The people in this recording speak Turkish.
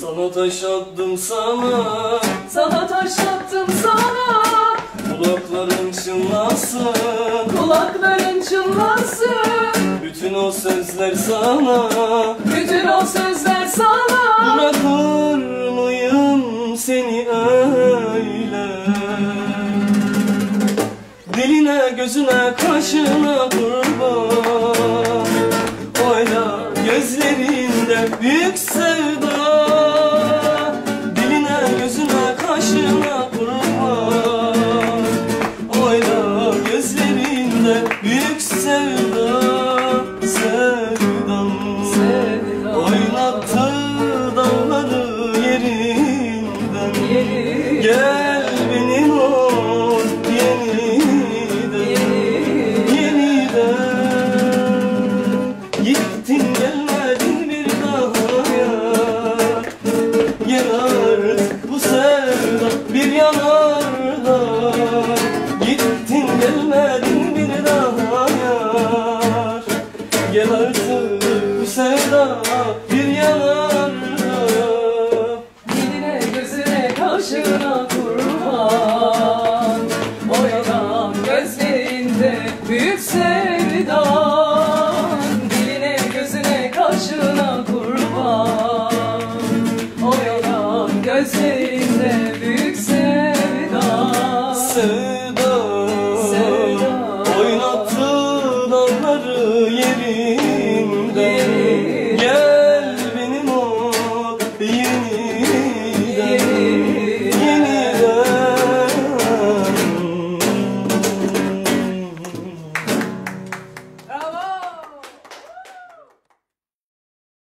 Sana taş attım sana. Sana taş attım sana. Kulakların çınlasın. Kulakların çınlasın. Bütün o sözler sana. Bütün o sözler sana. Bırakır mıyım seni öyle? Diline gözüne kaşına kurban. Oyna gözlerinde büyük sevda büyük sevda Sevdam. Oynattı dağları yerinden. Yeri. Gel benim ol yeniden. Yeniden. Gittin gelmedin bir daha ya. Gel artık bu sevda bir yanarda Gittin gelmedin Gel artık bu sevda bir yalandı Diline gözüne kaşına kurban. O yalan gözlerinde büyük sevdan. Diline gözüne kaşına kurban. O yalan gözlerinde büyük sevdan Sevdan. yeri